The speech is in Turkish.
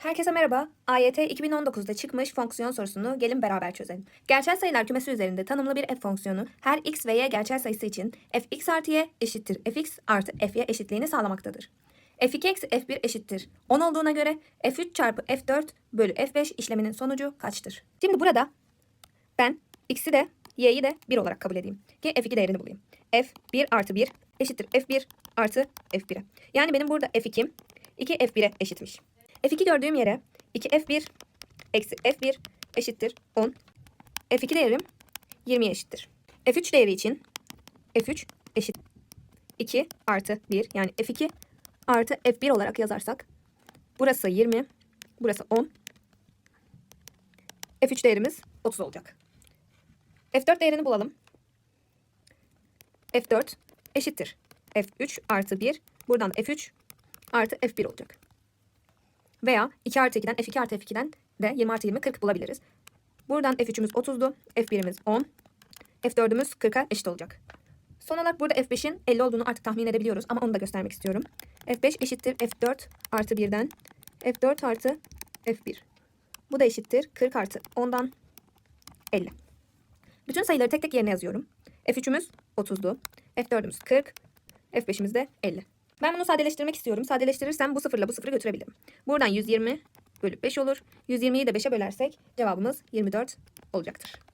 Herkese merhaba. AYT 2019'da çıkmış fonksiyon sorusunu gelin beraber çözelim. Gerçel sayılar kümesi üzerinde tanımlı bir f fonksiyonu her x ve y gerçel sayısı için fx artı y eşittir fx artı fy eşitliğini sağlamaktadır. f2 eksi f1 eşittir 10 olduğuna göre f3 çarpı f4 bölü f5 işleminin sonucu kaçtır? Şimdi burada ben x'i de y'yi de 1 olarak kabul edeyim. Ki f2 değerini bulayım. f1 artı 1 eşittir f1 artı f1'e. Yani benim burada f2'm 2 f1'e eşitmiş. F2 gördüğüm yere 2F1 eksi F1 eşittir 10. F2 değerim 20'ye eşittir. F3 değeri için F3 eşit 2 artı 1 yani F2 artı F1 olarak yazarsak burası 20 burası 10 F3 değerimiz 30 olacak. F4 değerini bulalım. F4 eşittir. F3 artı 1 buradan da F3 artı F1 olacak. Veya 2 artı 2'den F2 artı F2'den de 20 artı 20 40 bulabiliriz. Buradan F3'ümüz 30'du. F1'imiz 10. F4'ümüz 40'a eşit olacak. Son olarak burada F5'in 50 olduğunu artık tahmin edebiliyoruz ama onu da göstermek istiyorum. F5 eşittir F4 artı 1'den F4 artı F1. Bu da eşittir 40 artı 10'dan 50. Bütün sayıları tek tek yerine yazıyorum. F3'ümüz 30'du. F4'ümüz 40. F5'imiz de 50. Ben bunu sadeleştirmek istiyorum. Sadeleştirirsem bu sıfırla bu sıfırı götürebilirim. Buradan 120 bölü 5 olur. 120'yi de 5'e bölersek cevabımız 24 olacaktır.